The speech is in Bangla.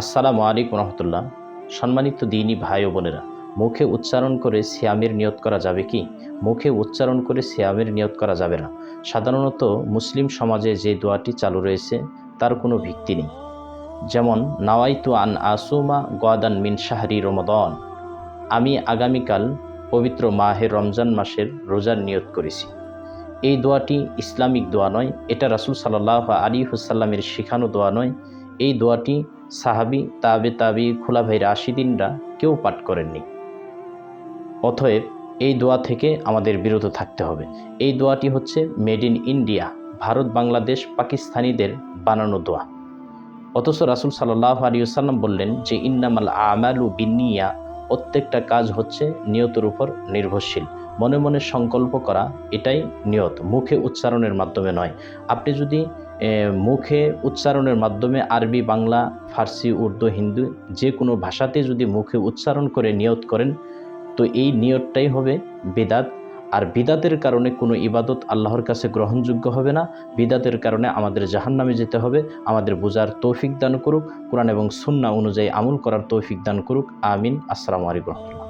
আসসালামু আলাইকুম রহমতুল্লাহ। সম্মানিত দিনী ভাই ও বোনেরা, মুখে উচ্চারণ করে সিয়ামের নিয়ত করা যাবে কি? মুখে উচ্চারণ করে সিয়ামের নিয়ত করা যাবে না। সাধারণত মুসলিম সমাজে যে দোয়াটি চালু রয়েছে, তার কোনো ভিত্তি নেই। যেমন, নাওয়াইতু আন আসুমা গোয়াদান মিন শাহরি রমদন। আমি আগামীকাল পবিত্র মাহের রমজান মাসের রোজার নিয়ত করেছি। এই দোয়াটি ইসলামিক দোয়া নয়, এটা রাসুল সাল্লাহ আলী হুসাল্লামের শেখানো দোয়া নয়। এই দোয়াটি সাহাবি, তাবে, তাবি খোলাভাই রাশিদিনরা কেউ পাঠ করেননি। অতএব এই দোয়া থেকে আমাদের বিরত থাকতে হবে। এই দোয়াটি হচ্ছে made in India, Bharat, Bangladesh, পাকিস্তানিদের বানানো দোয়া। অথচ রাসুল সাল্লাহ আলী সাল্লাম বললেন যে, ইন্নামাল আমালু বিনিয়া প্রত্যেকটা কাজ হচ্ছে নিয়তের উপর নির্ভরশীল। মনে মনে সংকল্প করা, এটাই নিয়ত। মুখে উচ্চারণের মাধ্যমে নয়। আপনি যদি মুখে উচ্চারণের মাধ্যমে আরবি, বাংলা, ফার্সি, উর্দু, হিন্দু যে কোনো ভাষাতে যদি মুখে উচ্চারণ করে নিয়ত করেন, তো এই নিয়তটাই হবে বেদাত। আর বিদাতের কারণে কোনো ইবাদত আল্লাহর কাছে গ্রহণযোগ্য হবে না। বিদাতের কারণে আমাদের জাহান্নামে যেতে হবে। আমাদের বোঝার তৌফিক দান করুক। কোরআন এবং সুন্না অনুযায়ী আমল করার তৌফিক দান করুক। আমিন। আসসালামু আলাইকুম।